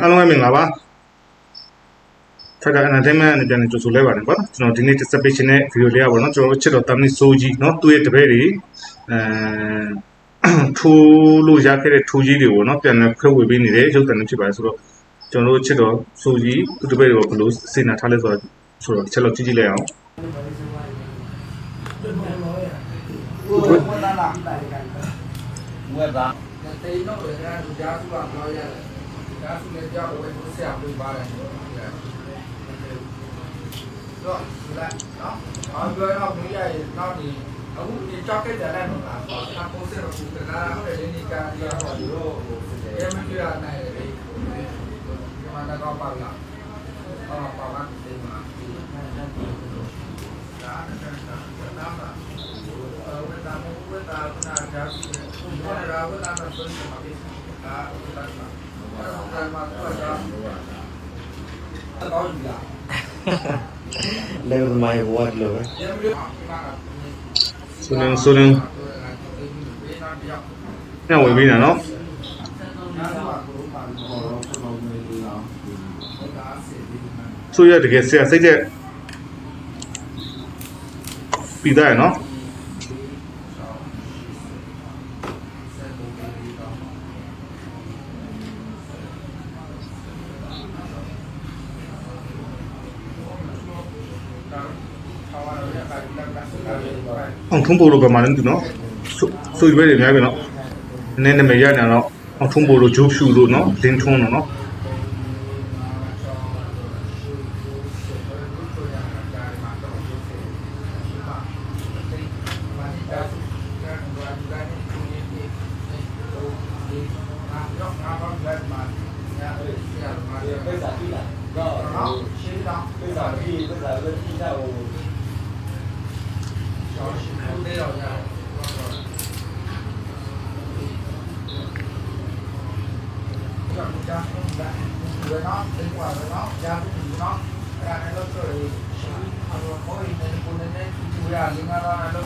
အားလုံးပဲမင်္ဂလာပါထက်က entertainment အနေနဲ့ကြိုဆိုလိုက်ပါတယ်ကွာကျွန်တော်ဒီနေ့ dissertation နဲ့ video လေးอ่ะပေါ့နော်ကျွန်တော်တို့ချစ်တော်တမ်နီဆိုကြီးเนาะသူ့ရဲ့တပည့်တွေအဲထိုးလို့ရခဲ့တဲ့ထိုးကြီးတွေပေါ့နော်ပြန်လည်ခွဲဝေပေးနေတဲ့ရုပ်သံတွေဖြစ်ပါတယ်ဆိုတော့ကျွန်တော်တို့ချစ်တော်ဆိုကြီးသူ့တပည့်တွေကိုဘယ်လိုစေနာထားလဲဆိုတော့ဆိုတော့ချက်လောက်ကြည့်ကြည့်လိုက်အောင် ကိုယ်ကလာလာတိုင်ကန် ဝက်သား တေးတော့လည်းကြာစုကပြောရတယ် ကြာစုလည်းကြောက်ဝဲဆရာပြပါတယ်တော့ဒီလိုက်နော်အော်ပြောတော့မိရရဲ့နောက်ဒီအခုဒီကြောက်ခဲ့တယ်လည်းမလားအကိုစရကူကလာဟုတ်တယ်ဒီကာဒီဟောဒီတော့အဲမပြရနိုင်လေဒီမှာတော့ပါလာအော်ပါလာဒီမှာဒီဒါနဲ့ဒါဒါဝေတာဝေတာနာကြာစုဘောရာဝေတာနာ Never mind what lover. So then, so then. ညဝင်ပြီးတာနော်ဆိုရတကယ်ဆရာစိတ်ကျပြီးသားရနော် အောင်ထုံးပို့လို့ပဲမှာလည်းသူနော်ဆိုရွေးတွေအများကြီးနော်နည်းနည်းမရနေတော့အောင်ထုံးပို့လို့ဂျိုးဖြူလို့နော်လင်းထွန်းလို့နော််ငါဘာလက်မှာညာအဲ့ဒီဆရာမာရီပဲစာကြည့်လိုက် giờ nó xin đó bây giờ khi bây giờ lên đi đâu không đi đâu nào rồi nó đi qua rồi nó ra cũng nó ra nó rồi nó có gì nên cũng nên chú ra nhưng mà nó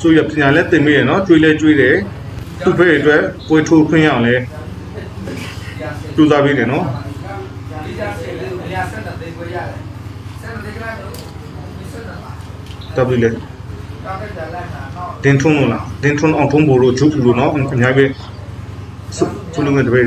ကျွေးရပညာလည်းသင်မိရနော်ကျွေးလည်းကျွေးတယ်သူ့ဖက်အတွက်ပွေထိုးခွင့်ရအောင်လဲကျူစားပေးတယ်နော်တပ်ပြီးလေဒင်ထွန်းလို့လားဒင်ထွန်းအောင်ထွန်းဖို့လို့ဂျုပ်လို့နော်အများကြီးပဲသူ့လုံးကတပည့်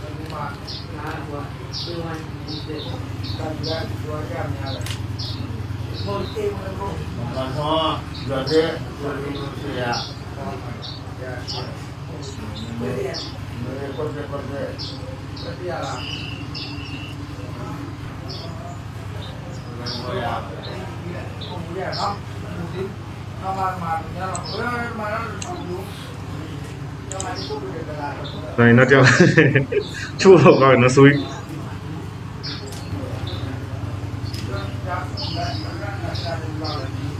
တော့ဒီမှာနားကွာဒီဝန်ဒီတဲ့ကံကကြောရများတယ်။ဘုံတေးမလို့ဘာသောရတဲ့ဝတိဆရာရရမေကောတဲ့ကောတဲ့စတိရလားဘောရ။ဘုံရနော်။ဒီနော်မှာမှာညတော့ဘယ်မှာတော့ဘူး။ညမှာဒီကိုပြတယ်လား နိုင်တော့ကြောက်ချိုးတော့ကောင်းနော်ဆိုပြီး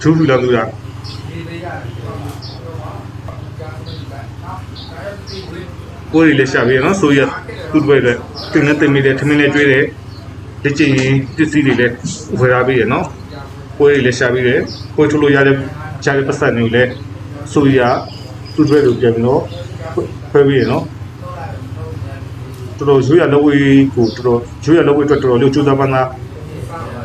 ဂျိုးဖြူလာလို့ရဒီလေးရတယ်တော့မှာတော့ကြာနေတယ်နော်။ဒါရည်ဒီကိုယ်တွေလည်းရှာပြီးရနော်ဆိုရသူ့ဘက်အတွက်တင်နဲ့တင်မိတယ်ထမင်းလည်းကျွေးတယ်လက်ကျင်ပစ္စည်းတွေလည်းဝယ်ထားပြီးရနော် ကိုယ်တွေလည်းရှာပြီးတယ်ကိုယ်ထုတ်လို့ရတဲ့ရှားတဲ့ပတ်စံတွေလည်းဆိုရသူ့ဘက်လိုပြန်ပြီးတော့ခွဲပြီးရနော်တော်တော်ရိုးရလက်ဝဲကိုတော်တော်ရိုးရလက်ဝဲအတွက်တော်တော်လေးကြိုးစားပန်းသား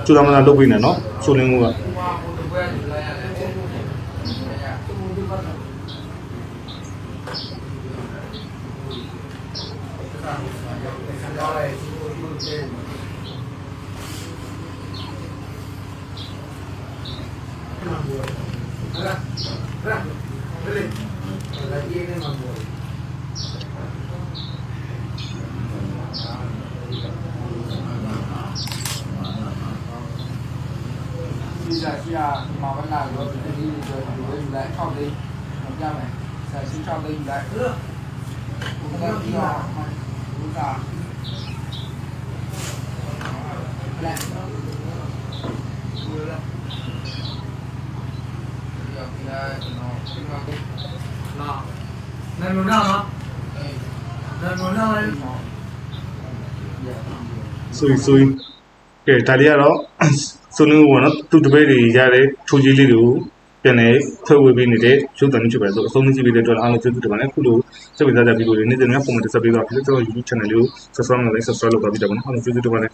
ကြိုးစားပန်းသားလုပ်ပေးနေနော်ဆိုလင်းမှုက ဟိုမှာဟိုတပွဲလူလိုက်ရတယ်ပုံပုံပုံရတူတူပတ်တော့လေဒီလိုမျိုးတဲ့မှန်ဘူးဟာလားဟာလေလေဒီနေ့မှန်ဘူး ဒီစားရှိရာမာဝနာရောဒီဒီဆိုဒီဝဲယူလိုက်6လေးမပြမယ်စားရှိ6လေးယူလိုက်ဘုရားပြီးတော့ဘုရားလက်ဘုရားဒီကနေ့နော်ဒီ မှာကိုနော်နန်နော်နော်နန်နော်နော်ဆိုရင်ဆိုရင်ကဲဒါလေးကတော့ဆိုလင်းမှုပေါ့နော်သူတပည့်တွေရတဲ့ထိုးကြီးလေးတွေကိုပြန်နေဖွဲ့ဝေပေးနေတဲ့ရုပ်သံမျိုးဖြစ်ပါဆိုအဆုံးကြည့်ပေးတဲ့အတွက်အားလုံးကျေးဇူးတင်ပါတယ်ခုလိုစိတ်ဝင်စားတဲ့ဗီဒီယိုတွေနေ့စဉ်များပုံမှန်တက်ဆက်ပေးတော့ဖြစ်တဲ့ကျွန်တော် YouTube channel လေးကို subscribe လုပ်လိုက် subscribe လုပ်ပါပြီးတော့နော်အားလုံးကျေးဇူးတင်ပါတယ်